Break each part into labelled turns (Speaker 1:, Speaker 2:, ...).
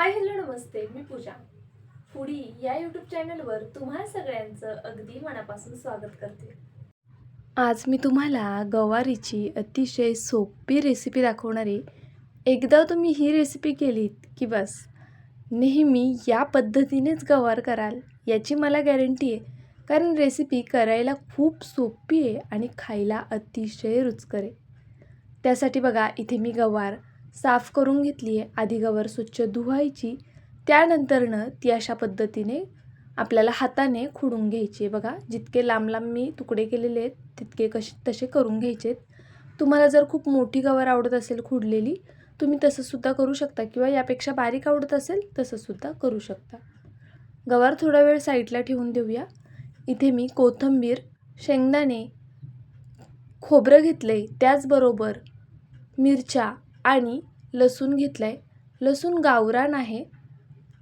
Speaker 1: हाय hello नमस्ते मी Pooja. Foodie या यूट्यूब चॅनलवर तुम्हा सगळ्यांचं अगदी मनापासून स्वागत करते. आज मी तुम्हाला गवारीची अतिशय सोपी रेसिपी दाखवणार. आहे एकदा तुम्ही ही रेसिपी केलीत की बस. नेहमी या पद्धतीनेच गवार कराल याची मला गॅरंटी आहे. कारण रेसिपी करायला खूप सोपी आहे आणि खायला अतिशय रुचकर आहे. त्यासाठी बघा इथे मी गवार साफ करून घेतली आहे. आधी गवार स्वच्छ धुवायची त्यानंतरनं ती अशा पद्धतीने आपल्याला हाताने खुडून घ्यायची आहे. बघा जितके लांब लांब मी तुकडे केलेले आहेत तितके कसे तसे करून घ्यायचे आहेत. तुम्हाला जर खूप मोठी गवार आवडत असेल खुडलेली तुम्ही तसंसुद्धा करू शकता किंवा यापेक्षा बारीक आवडत असेल तसंसुद्धा करू शकता. गवार थोडा वेळ साईडला ठेवून देऊया. इथे मी कोथिंबीर शेंगदाणे खोबरं घेतलं आहे त्याचबरोबर मिरच्या आणि लसूण घेतलं आहे लसूण गावरान आहे.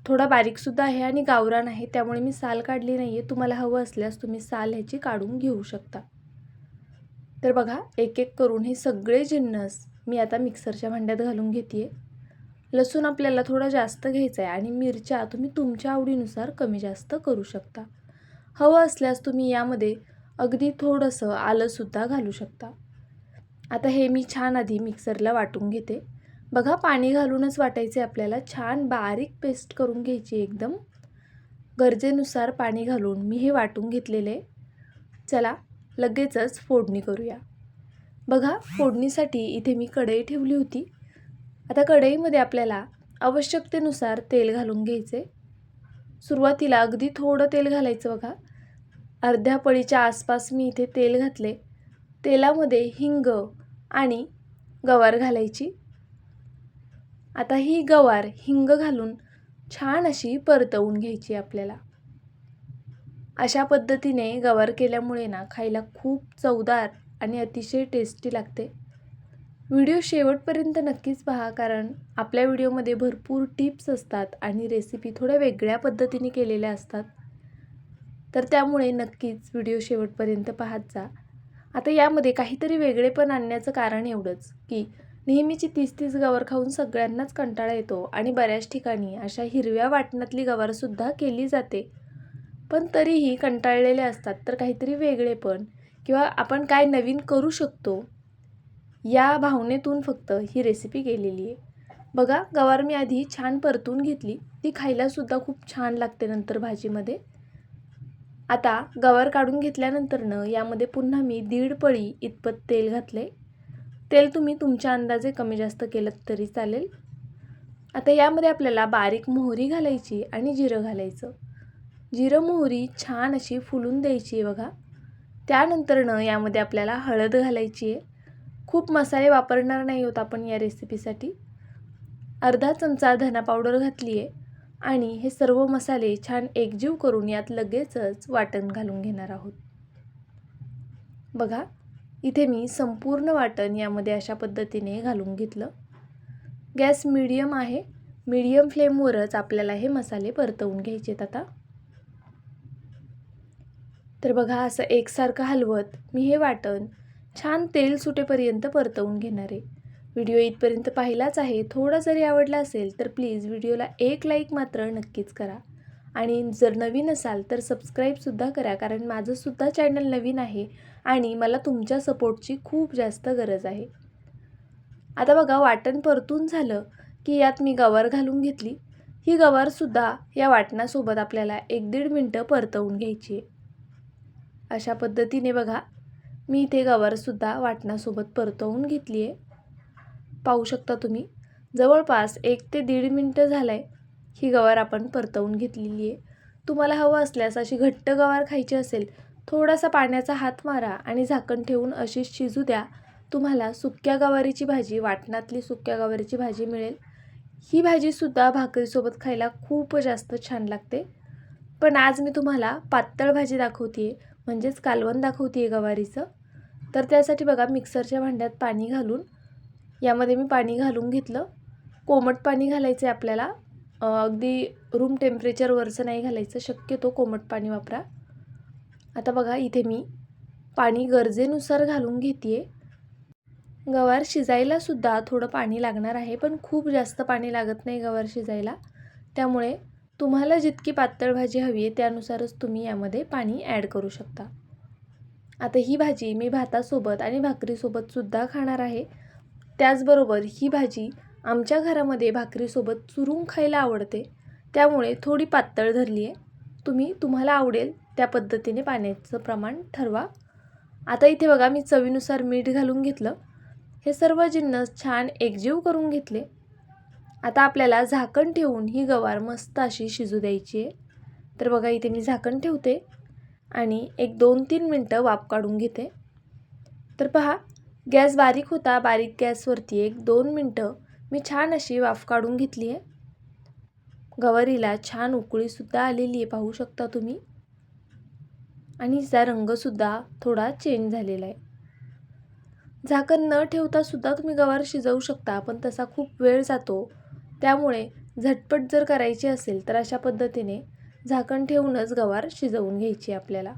Speaker 1: थोडा बारीकसुद्धा आहे आणि गावरान आहे. त्यामुळे मी साल काढली नाही आहे तुम्हाला हवं असल्यास तुम्ही साल ह्याची काढून घेऊ शकता. तर बघा एक एक करून हे सगळे जिन्नस मी आता मिक्सरच्या भांड्यात घालून घेते आहे लसूण आपल्याला थोडा जास्त घ्यायचा आहे आणि मिरच्या तुम्ही तुमच्या आवडीनुसार कमी जास्त करू शकता. हवं असल्यास तुम्ही यामध्ये अगदी थोडंसं आलंसुद्धा घालू शकता. आता हे मी छान आधी मिक्सरला वाटून घेते. बघा पाणी घालूनच वाटायचे आपल्याला. छान बारीक पेस्ट करून घ्यायची एकदम. गरजेनुसार पाणी घालून मी हे वाटून घेतलेले. चला लगेचच फोडणी करूया. बघा फोडणीसाठी इथे मी कढई ठेवली होती. आता कढईमध्ये आपल्याला आवश्यकतेनुसार तेल घालून घ्यायचे. सुरुवातीला अगदी थोडं तेल घालायचं बघा. अर्ध्या पळीच्या आसपास मी इथे तेल घातले. तेलामध्ये हिंग आणि गवार घालायची. आता ही गवार हिंग घालून छान अशी परतवून घ्यायची आपल्याला. अशा पद्धतीने गवार केल्यामुळे ना खायला खूप चवदार आणि अतिशय टेस्टी लागते. व्हिडिओ शेवटपर्यंत नक्कीच पहा कारण आपल्या व्हिडिओमध्ये भरपूर टिप्स असतात आणि रेसिपी थोड्या वेगळ्या पद्धतीने केलेल्या असतात. तर त्यामुळे नक्कीच व्हिडिओ शेवटपर्यंत पाहत जा. आता यामध्ये काहीतरी वेगळेपण आणण्याचं कारण एवढंच की नेहमीची तीस तीस गवार खाऊन सगळ्यांनाच कंटाळा येतो आणि बऱ्याच ठिकाणी अशा हिरव्या वाटणातली गवारसुद्धा केली जाते. पण तरीही कंटाळलेले असतात तर काहीतरी वेगळेपण किंवा आपण काय नवीन करू शकतो? या भावनेतून फक्त ही रेसिपी केलेली आहे. बघा गवार मी आधी छान परतून घेतली. ती खायलासुद्धा खूप छान लागते नंतर भाजीमध्ये. आता गवार काढून घेतल्यानंतरनं यामध्ये पुन्हा मी दीड पळी इतपत तेल घातले तेल तुम्ही तुमच्या अंदाजे कमी जास्त केलं तरी चालेल. आता यामध्ये आपल्याला बारीक मोहरी घालायची आणि जिरं घालायचं. जिरं मोहरी छान अशी फुलून द्यायची आहे बघा. त्यानंतरनं यामध्ये आपल्याला हळद घालायची आहे. खूप मसाले वापरणार नाही होत आपण या रेसिपीसाठी अर्धा चमचा धना पावडर घातली आहे आणि हे सर्व मसाले छान एकजीव करून यात लगेचच वाटण घालून घेणार आहोत. बघा इथे मी संपूर्ण वाटण यामध्ये अशा पद्धतीने घालून घेतलं. गॅस मिडियम आहे. मीडियम फ्लेमवरच आपल्याला हे मसाले परतवून घ्यायचे आता. तर बघा असं एकसारखं हलवत मी हे वाटण छान तेल सुटेपर्यंत परतवून घेणार. आहे व्हिडिओ इथपर्यंत पाहिलाच आहे थोडा जरी आवडला असेल तर प्लीज व्हिडिओला एक लाईक मात्र नक्कीच करा. आणि जर नवीन असाल तर सबस्क्राईबसुद्धा करा कारण माझंसुद्धा चॅनल नवीन आहे आणि मला तुमच्या सपोर्टची खूप जास्त गरज आहे. आता बघा वाटण परतून झालं की यात मी गवार घालून घेतली. ही गवारसुद्धा या वाटणासोबत आपल्याला एक दीड मिनटं परतवून घ्यायची आहे. अशा पद्धतीने बघा मी इथे गवारसुद्धा वाटणासोबत परतवून घेतली आहे. पाहू शकता तुम्ही. जवळपास एक ते दीड मिनटं झालं आहे ही गवार आपण परतवून घेतलेली आहे. तुम्हाला हवं असल्यास अशी घट्ट गवार खायची असेल थोडासा पाण्याचा हात मारा आणि झाकण ठेवून अशीच शिजू द्या. तुम्हाला सुक्या गवारीची भाजी वाटणातली सुक्या गवारीची भाजी मिळेल. ही भाजीसुद्धा भाकरीसोबत खायला खूप जास्त छान लागते. पण आज मी तुम्हाला पातळ भाजी दाखवते आहे म्हणजेच कालवण दाखवते आहे गवारीचं. तर त्यासाठी बघा मिक्सरच्या भांड्यात पाणी घालून यामध्ये मी पाणी घालून घेतलं. कोमट पाणी घालायचं आहे आपल्याला अगदी रूम टेम्परेचरवरचं नाही घालायचं. शक्यतो कोमट पाणी वापरा. आता बघा इथे मी पाणी गरजेनुसार घालून घेते आहे गवार शिजायलासुद्धा थोडं पाणी लागणार आहे पण खूप जास्त पाणी लागत नाही गवार शिजायला. त्यामुळे तुम्हाला जितकी पातळ भाजी हवी आहे त्यानुसारच तुम्ही यामध्ये पाणी ॲड करू शकता. आता ही भाजी मी भातासोबत आणि भाकरीसोबतसुद्धा खाणार आहे. त्याचबरोबर ही भाजी आमच्या घरामध्ये भाकरीसोबत चुरून खायला आवडते. त्यामुळे थोडी पातळ धरली आहे. तुम्ही तुम्हाला आवडेल त्या पद्धतीने पाण्याचं प्रमाण ठरवा. आता इथे बघा मी चवीनुसार मीठ घालून घेतलं. हे सर्व जिन्नस छान एकजीव करून घेतले. आता आपल्याला झाकण ठेवून ही गवार मस्त अशी शिजू द्यायची आहे. तर बघा इथे मी झाकण ठेवते आणि एक दोन तीन मिनटं वाफ काढून घेते. तर पहा गॅस बारीक होता बारीक गॅसवरती एक दोन मिनटं मी छान अशी वाफ काढून घेतली आहे. गवारीला छान उकळीसुद्धा आलेली आहे पाहू शकता तुम्ही. आणि हिचा रंगसुद्धा थोडा चेंज झालेला आहे. झाकण न ठेवता सुद्धा तुम्ही गवार शिजवू शकता पण तसा खूप वेळ जातो. त्यामुळे झटपट जर करायची असेल तर अशा पद्धतीने झाकण ठेवूनच गवार शिजवून घ्यायची आपल्याला.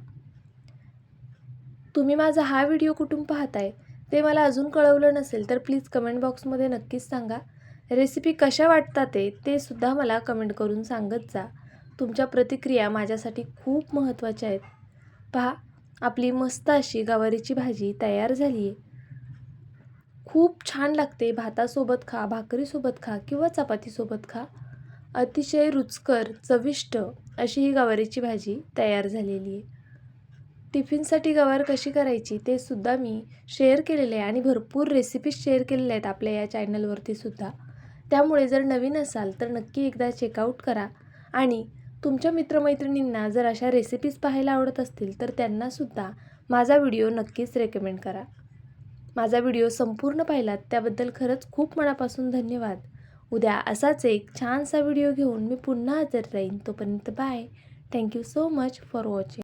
Speaker 1: तुम्ही माझा हा व्हिडिओ कुठून पाहताय? ते मला अजून कळवलं नसेल तर प्लीज कमेंट बॉक्समध्ये नक्कीच सांगा. रेसिपी कशा वाटतात ते ते सुद्धा मला कमेंट करून सांगत जा. तुमच्या प्रतिक्रिया माझ्यासाठी खूप महत्त्वाच्या आहेत. पहा आपली मस्त अशी गवारीची भाजी तयार झाली आहे खूप छान लागते भातासोबत खा भाकरीसोबत खा किंवा चपातीसोबत खा. अतिशय रुचकर चविष्ट अशी ही गवारीची भाजी तयार झालेली आहे टिफिनसाठी गवार कशी करायची ते सुद्धा मी शेअर केलेले आहे आणि भरपूर रेसिपीज शेअर केलेल्या आहेत आपल्या या चॅनलवरती सुद्धा. त्यामुळे जर नवीन असाल तर नक्की एकदा चेकआउट करा. आणि तुमच्या मित्रमैत्रिणींना जर अशा रेसिपीज पाहायला आवडत असतील तर त्यांनासुद्धा माझा व्हिडिओ नक्कीच रेकमेंड करा. माझा व्हिडिओ संपूर्ण पाहिलात त्याबद्दल खरंच खूप मनापासून धन्यवाद. उद्या असाच एक छानसा व्हिडिओ घेऊन मी पुन्हा हजर राहीन. तोपर्यंत bye thank you so much for watching